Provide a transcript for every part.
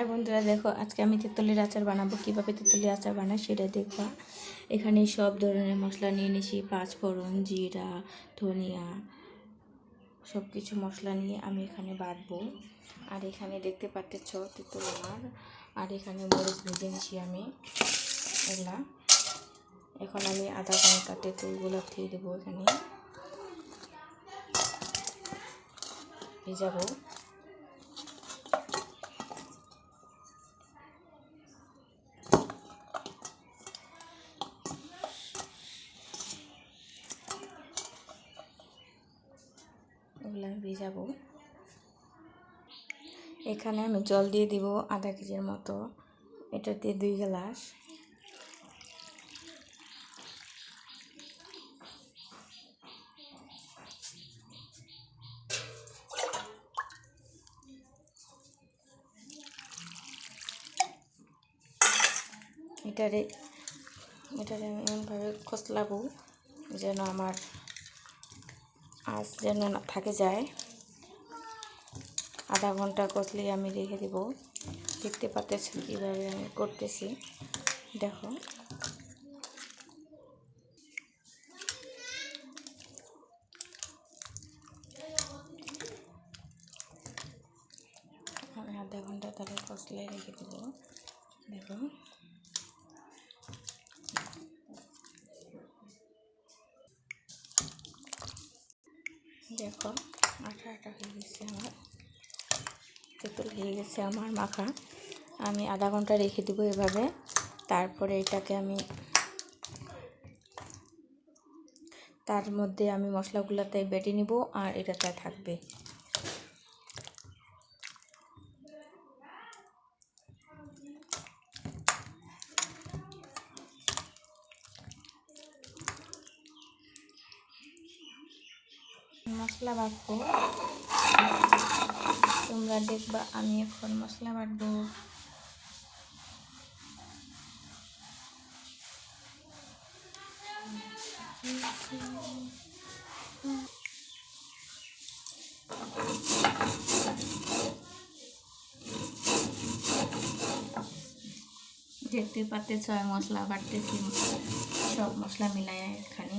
High বন্ধুরা দেখো, আজকে আমি তেঁতুলির আচার বানাবো। কীভাবে তেঁতুলির আচার বানাই সেটা দেখবা। এখানে সব ধরনের মশলা নিয়ে নিয়েছি পাঁচফোড়ন, জিরা, ধনিয়া সব কিছু মশলা নিয়ে আমি এখানে বাটবো। আর এখানে দেখতে পাচ্ছ তেঁতুল আমার। আর এখানে মরিচ ভেজে নিয়েছি আমি। এগুলা এখন আমি আধা ঘণ্টা তেঁতুলগুলো দিয়ে দেবো এখানে। ভেজাবো। ভিজাবো এখানে আমি জল দিয়ে দিব আধা কেজির মতো। এটা দিয়ে দুই গ্লাস। এটারে এটারে আমি এমনভাবে খসলাবো যেন আমার আঁচ যেন না থাকে যায়। আধা ঘণ্টা কষলেই আমি রেখে দেব। দেখতে পাচ্ছেন কীভাবে আমি করতেছি। দেখো। আমি আধা ঘণ্টা তাহলে কষলে রেখে দেবো দেখো দেখো আটা আটা হয়ে গেছে আমার তেঁতুল হয়ে গেছে আমার মাখা। আমি আধা ঘণ্টা রেখে দেবো এভাবে। তারপরে এটাকে আমি তার মধ্যে আমি মশলাগুলোতে বেটে নিব আর এটাতে থাকবে। মশলা বাটবো তোমরা দেখবা আমি এখন মশলা বাটবো। দেখতে পাচ্তে ছয় মশলা বাটতেছি, সব মশলা মিলাই এখানে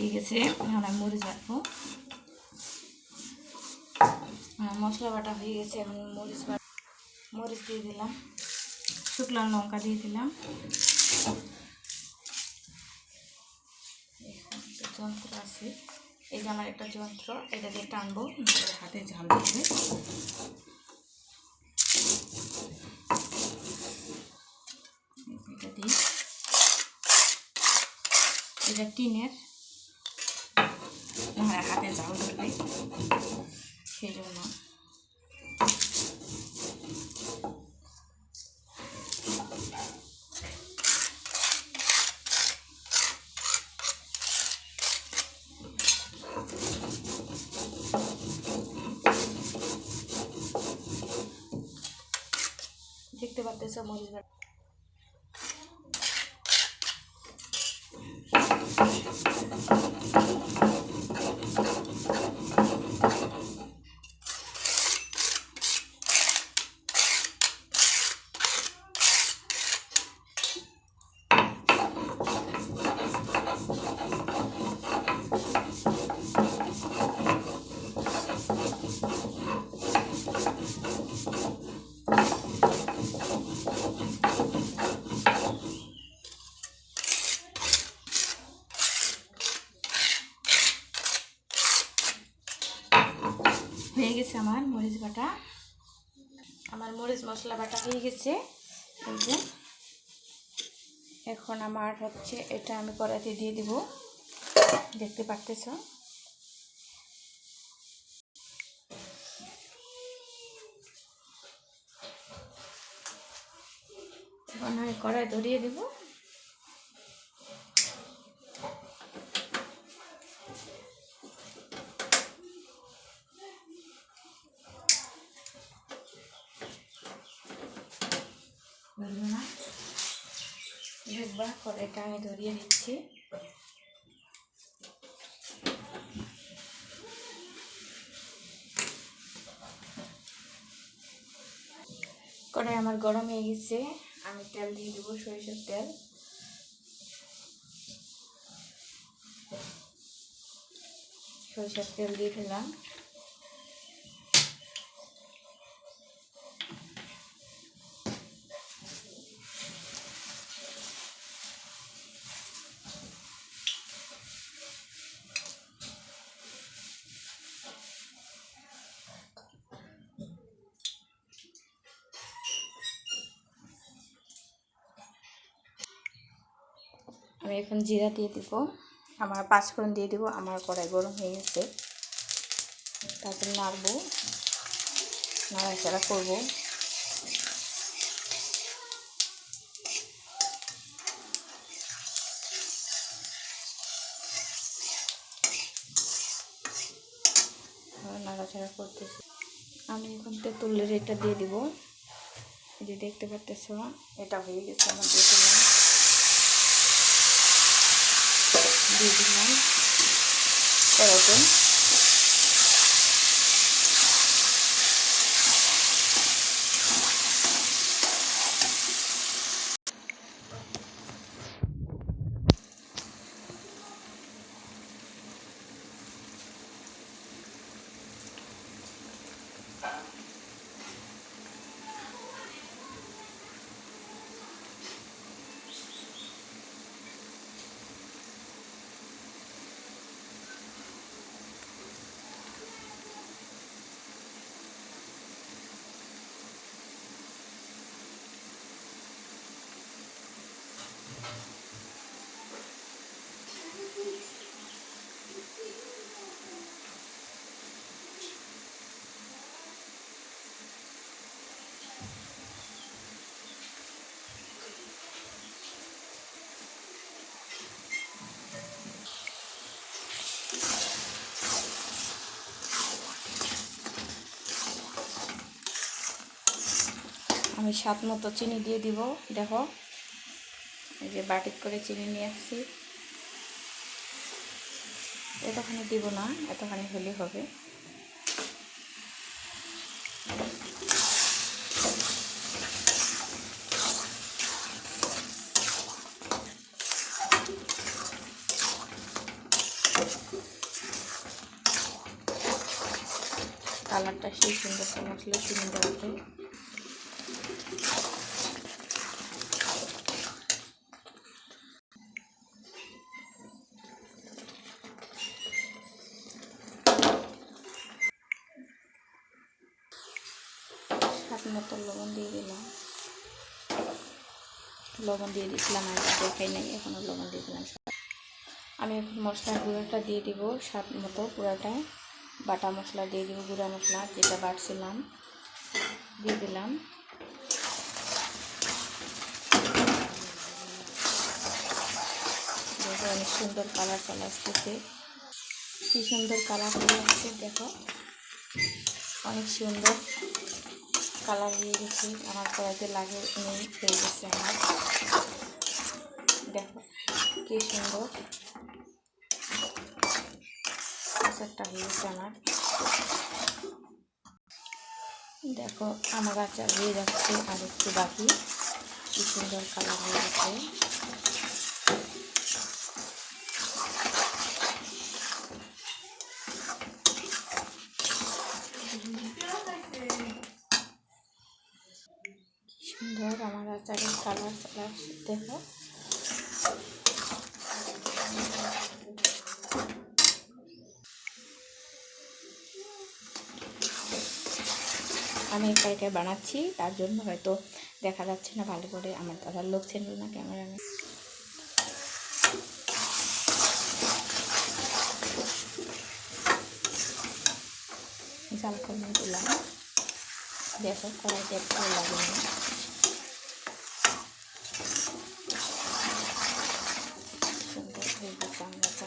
হয়ে গেছে। এখন আমি মরিচ বাটবো। মশলা বাটা হয়ে গেছে, এখন মরিচ মরিচ দিয়ে দিলাম। শুকনো লঙ্কা দিয়ে দিলাম। যন্ত্র আছে। এই যে আমার একটা যন্ত্র, এটা দিয়ে টানবো হাতে ঝাল দিবে এটা দিই এটা টিনের হাতে জাল ধরবে সেই জন্য পারতেছো মরিচ বাটা হয়ে গেছে আমার মরিচ বাটা। আমার মরিচ মশলা বাটা হয়ে গেছে। এখন আমার হচ্ছে এটা আমি কড়াইতে দিয়ে দিব। দেখতে পারতেছ? কড়াই ধরিয়ে দিব বুঝলো না দেখবা কড়াইটা আমি ধরিয়ে দিচ্ছি কড়াই আমার গরম হয়ে গেছে, আমি তেল দিয়ে দেবো সরিষার তেল। সরিষার তেল দিয়ে দিলাম। আমি এখন জিরা দিয়ে দিব। আমার পাঁচফোড়ন দিয়ে দিব, আমার কড়াই গরম হয়ে গেছে। তারপর নাড়বো। নাড়াচাড়া করব। নাড়াচাড়া করতেছি। আমি এখন তেঁতুলের এটা দিয়ে দিব। যে দেখতে পারতেছ, এটা হয়ে গেছে আমার দিয়ে দিলাম দিয়ে দিলাম। কড়াইতে আমি স্বাদ মতো চিনি দিয়ে দিব। দেখো, এই যে বাটিক করে চিনি নিয়ে আসছি। এতখানি দিব না, এতখানি হলে হবে। কালারটা সেই সুন্দর মশলা চিনি দেওয়াতে স্বাদ মতো লবণ দিয়ে দিলাম। লবণ দিয়ে দিয়েছিলাম আমি দেখাই নাই এখনও লবণ দিয়ে দিলাম। আমি এখন মশলার গুঁড়োটা দিয়ে দিব, স্বাদ মতো পুরাটায় বাটা মশলা দিয়ে দিব, গুঁড়া মশলা, যেটা বাটছিলাম। দিয়ে দিলাম। অনেক সুন্দর কালার চলে আসতেছে। কি সুন্দর কালার হয়ে আসছে, দেখো। অনেক সুন্দর। কালার হয়ে গেছে আমার কড়াইতে লাগে নেই, হয়ে গেছে আমার। দেখো, কি সুন্দর। আচারটা হয়ে গেছে আমার। দেখো, আমার আচার হয়ে যাচ্ছে, আর একটু বাকি। কি সুন্দর কালার হয়ে গেছে কি সুন্দর আমার আচারের কালার কালার দেখো। আমি একা বানাচ্ছি, তার জন্য হয়তো দেখা যাচ্ছে না ভালো করে আমার দাদার লোক ছিল না ক্যামেরা জাল কমিয়ে দিলাম দেখো, কড়াইতে একটু লাগে না। সুন্দর হয়ে গেছে আমরাটা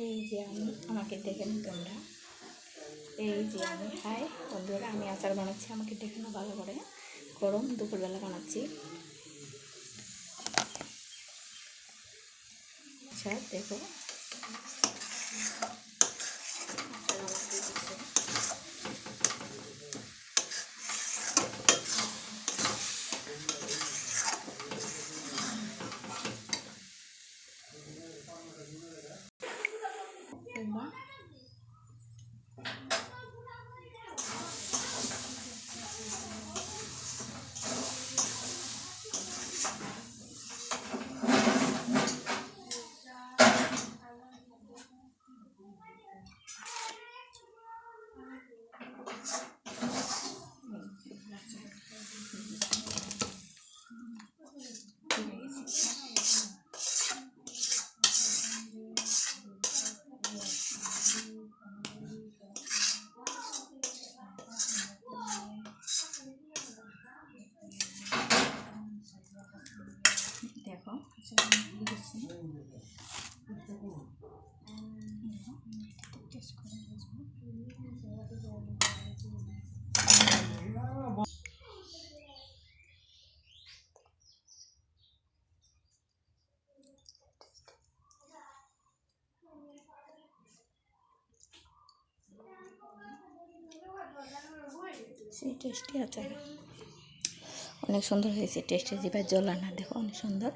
এই যে আমি, আমাকে দেখে নি তোমরা। এই যে আমি, হাই, বন্ধুরা, আমি আচার বানাচ্ছি, আমাকে দেখে না ভালো করে। গরম দুপুরবেলা বানাচ্ছি। আচ্ছা দেখো আচার আমার হয়ে গেছে। তোমরা দেখো আচার আমার হয়ে গেছে দেখো, টেস্ট করে বুঝব। সেই টেস্টি আচার অনেক সুন্দর হয়েছে টেস্টে জিভার জল আনা দেখো অনেক সুন্দর।